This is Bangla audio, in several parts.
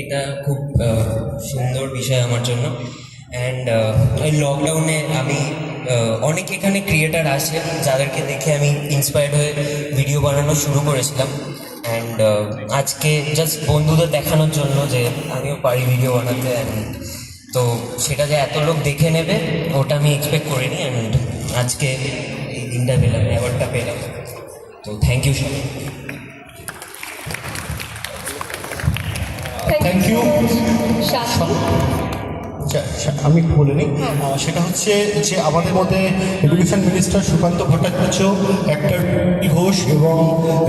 এটা খুব সুন্দর বিষয় আমার জন্য। অ্যান্ড এই লকডাউনে আমি অনেক এখানে ক্রিয়েটার আছে, যাদেরকে দেখে আমি ইন্সপায়ার্ড হয়ে ভিডিও বানানো শুরু করেছিলাম। অ্যান্ড আজকে জাস্ট বন্ধুদের দেখানোর জন্য যে আমিও পারি ভিডিও বানাতে অ্যান্ড তো সেটা যে এত লোক দেখে নেবে, ওটা আমি এক্সপেক্ট করিনি অ্যান্ড আজকে এই দিনটা পেলাম অ্যাওয়ার্ডটা পেলাম। তো থ্যাংক ইউ সবাই থ্যাংক ইউ শাস্তি আচ্ছা, আচ্ছা, আমি বলে নিই। সেটা হচ্ছে যে আমাদের মধ্যে education minister Sukanta Bhattacharya actor Ghosh এবং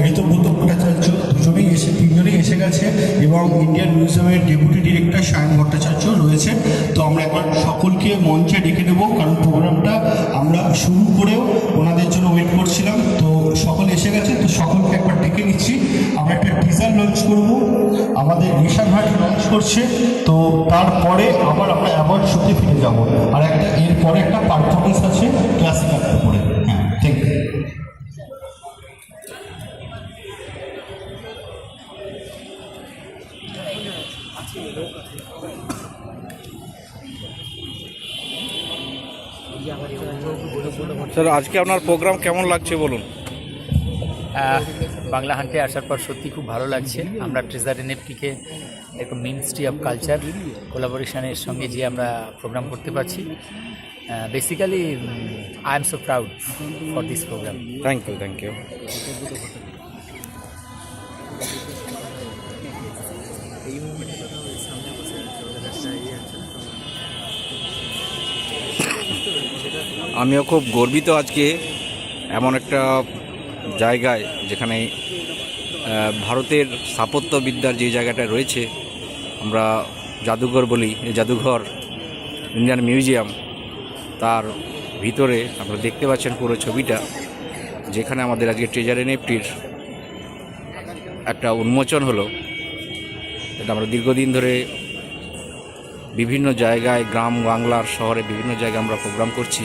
ঋতব্রত ভট্টাচার্য দুজনেই এসে তিনজনেই এসে গেছে এবং ইন্ডিয়ান মিউজিয়ামের ডেপুটি ডিরেক্টর সায়ন ভট্টাচার্য রয়েছে। তো আমরা একবার সকলকে মঞ্চে ডেকে নেব কারণ প্রোগ্রামটা আমরা শুরু করেও ওনাদের জন্য ওয়েট করছিলাম। তো সকল এসে গেছে তো সকলকে একবার ডেকে নিচ্ছি। আমরা একটা টিজার লঞ্চ করব। আমাদের নিশা ভাট লঞ্চ করছে। তো তারপরে আবার আমরা অ্যাওয়ার্ড শোতে ফিরে যাব। আর একটা এরপরে একটা পারফরমেন্স আছে ক্লাসিক্যাল উপরে। হ্যাঁ থ্যাংক ইউ স্যার আজকে আপনার প্রোগ্রাম কেমন লাগছে বলুন? বাংলা হান্টে আসার পর সত্যি খুব ভালো লাগছে। আমরা ট্রেজার এনএফটিকে এরকম মিনিস্ট্রি অফ কালচার কোলাবোরেশনের সঙ্গে যে আমরা প্রোগ্রাম করতে পারছি। Basically I am so proud for this programme thank you thank you আমিও খুব গর্বিত আজকে। এমন একটা জায়গায় যেখানে ভারতের স্থাপত্যবিদ্যার যে জায়গাটা রয়েছে, আমরা জাদুঘর বলি, এই জাদুঘর, ইন্ডিয়ান মিউজিয়াম, তার ভিতরে আপনারা দেখতে পাচ্ছেন পুরো ছবিটা, যেখানে আমাদের আজকে ট্রেজার এনএফটির একটা উন্মোচন হলো। এটা আমরা দীর্ঘদিন ধরে বিভিন্ন জায়গায়, গ্রাম বাংলার শহরে বিভিন্ন জায়গায় আমরা প্রোগ্রাম করছি।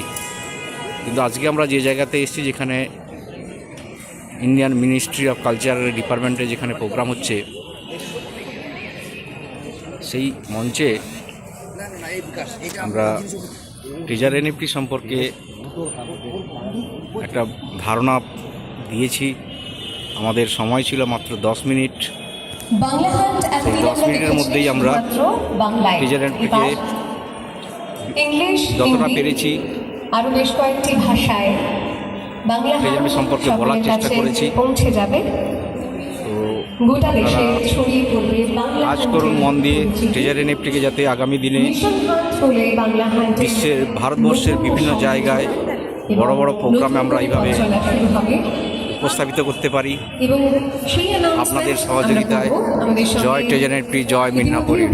কিন্তু আজকে আমরা যে জায়গাতে এসেছি, যেখানে ইন্ডিয়ান মিনিস্ট্রি অফ কালচারের ডিপার্টমেন্টে যেখানে প্রোগ্রাম হচ্ছে সেই মঞ্চে আমরা ট্রেজার এনএফটি সম্পর্কে একটা ধারণা দিয়েছি। আমাদের সময় ছিল মাত্র দশ মিনিট। সেই দশ মিনিটের মধ্যেই আমরা ট্রেজার এনএফটিকে যতটা পেরেছি। আরও বেশ কয়েকটি ভাষায় হান্ট সম্পর্কে বলার চেষ্টা করেছি। পৌঁছে যাবে। কাজ করুন মন দিয়ে। ট্রেজার এনএফটিকে যাতে আগামী দিনে বিশ্বের ভারতবর্ষের বিভিন্ন জায়গায় বড় বড় প্রোগ্রামে আমরা এইভাবে উপস্থাপিত করতে পারি। আপনাদের সহযোগিতায় জয় ট্রেজার এনএফটি জয় মিদনাপুরী